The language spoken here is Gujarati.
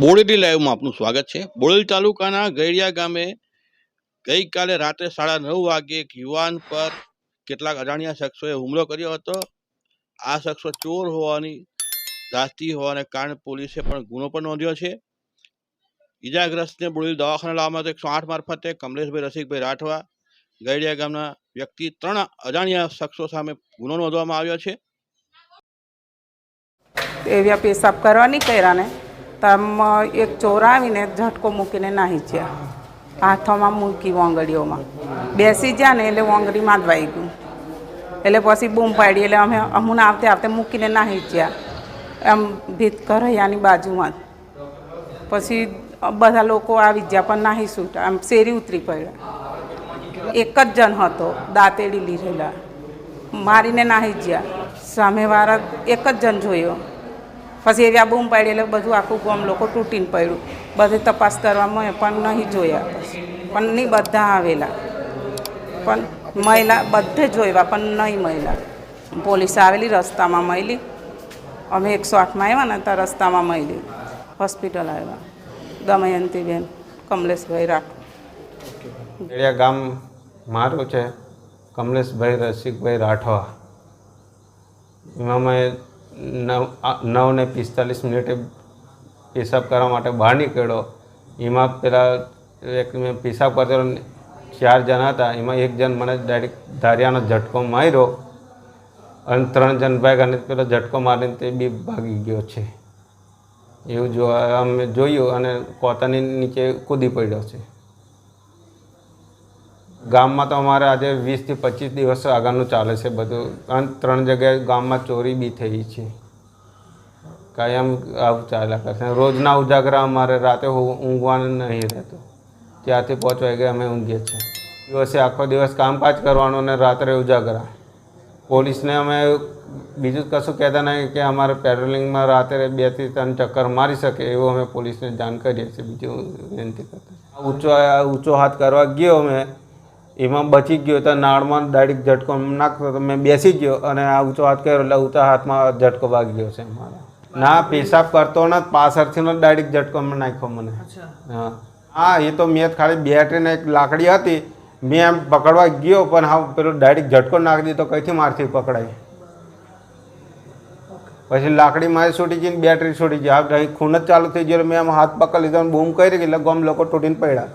બોડેલી લાઈવમાં આપનું સ્વાગત છે. બોડેલી તાલુકાના ગૈરિયા ગામે ગઈકાલે રાત્રે સાડા નવ વાગે એક યુવાન પર કેટલાક અજાણ્યા શખ્સોએ હુમલો કર્યો હતો. આ શખ્સો ચોર હોવાની ધાસ્તી હોવાને કારણે પોલીસે પણ ગુનો પણ નોંધ્યો છે. ઈજાગ્રસ્તને બોડેલી દવાખાને લાવવા માટે એકસો આઠ મારફતે કમલેશભાઈ રસિકભાઈ રાઠવા ગૈડિયા ગામના વ્યક્તિ ત્રણ અજાણ્યા શખ્સો સામે ગુનો નોંધવામાં આવ્યો છે. એવ્યા પેશાબ કરવા નીકળ્યા ને તમ એક ચોર આવીને ઝટકો મૂકીને નાહી ગયા. હાથોમાં મૂકી વોંગડીઓમાં. બેસી ગયા ને એટલે વોંગડીમાં જ વાઈ ગયું. એટલે પછી બૂમ પાડી, એટલે અમે અમુને આવતે આવતે મૂકીને નાહી ગયા. એમ ભીત કરૈયાની બાજુમાં. પછી બધા લોકો આવી ગયા, પણ નાહી છૂટા આમ શેરી ઉતરી પડ્યા. એક જ જણ હતો, દાંતેડી લીધેલા. મારીને નાહી ગયા. સામેવાળા એક જ જણ જોયો. પછી એવી આ બૂમ પાડી એટલે બધું આખું ગામ લોકો તૂટીને પડ્યું. બધે તપાસ કરવામાં પણ નહીં જોયા. પણ નહીં બધા આવેલા. પણ મહિલા બધે જોયા પણ નહીં મહિલા. પોલીસ આવેલી, રસ્તામાં મળી અમે એકસો આઠમાં આવ્યા ને ત્યાં રસ્તામાં મળી હોસ્પિટલ આવ્યા. દમયંતીબેન, કમલેશભાઈ રાઠોડ ગામ મારું છે. કમલેશભાઈ, રસિકભાઈ રાઠવા. એમાં મેં નવ ને પિસ્તાલીસ મિનિટે પેશાબ કરવા માટે બહાર નીકળ્યો. એમાં પેલા એક મેં પેશાબ કરતો ચાર જણ હતા. એમાં એક જણ મને ડાયરેક્ટ ધારિયાનો ઝટકો માર્યો અને ત્રણ જણ ભાગ્યા અને પેલો ઝટકો મારીને તે બી ભાગી ગયો છે. એવું જોવા અમે જોયું અને કોતાની નીચે કૂદી પડ્યો છે. ગામમાં તો અમારે આજે વીસથી પચીસ દિવસ આગળનું ચાલે છે બધું. અને ત્રણ જગ્યાએ ગામમાં ચોરી બી થઈ છે. કાયમ આવું ચાલ્યા કરશે રોજના ઉજાગરા અમારે રાતે ઊંઘવાનું નહીં રહેતું. ત્યારથી પાંચ વાગે અમે ઊંઘીએ છીએ. દિવસે આખો દિવસ કામકાજ કરવાનું અને રાત્રે ઉજાગરા. પોલીસને અમે બીજું કશું કહેતા નહીં કે અમારે પેટ્રોલિંગમાં રાત્રે બેથી ત્રણ ચક્કર મારી શકે એવું અમે પોલીસને જાણ કરીએ છીએ. બીજું વિનંતી કરતા. ઊંચો ઊંચો હાથ કરવા ગયો મેં એમાં બચી ગયો તો નાળમાં ડાયરેક્ટ ઝટકો નાખતો તો મેં બેસી ગયો અને આ ઊંચો હાથ કર્યો એટલે ઊંચા હાથમાં ઝટકો વાગી ગયો છે મારા. ના પેશાબ કરતો ને પાછળથી ડાયરેક્ટ ઝટકો મેં નાખ્યો મને. હા. હા એ તો મેં ખાલી બેટરીને એક લાકડી હતી મેં એમ પકડવા ગયો પણ હા પેલો ડાયરેક્ટ ઝટકો નાખી દીધો કઈથી મારથી પકડાય? પછી લાકડી મારી છૂટી ગઈ ને બેટરી છૂટી ગઈ. હા ખૂન જ ચાલુ થઈ ગયો મેં આમ હાથ પકડી લીધો બૂમ કરી એટલે ગમ લોકો તૂટીને પડ્યા.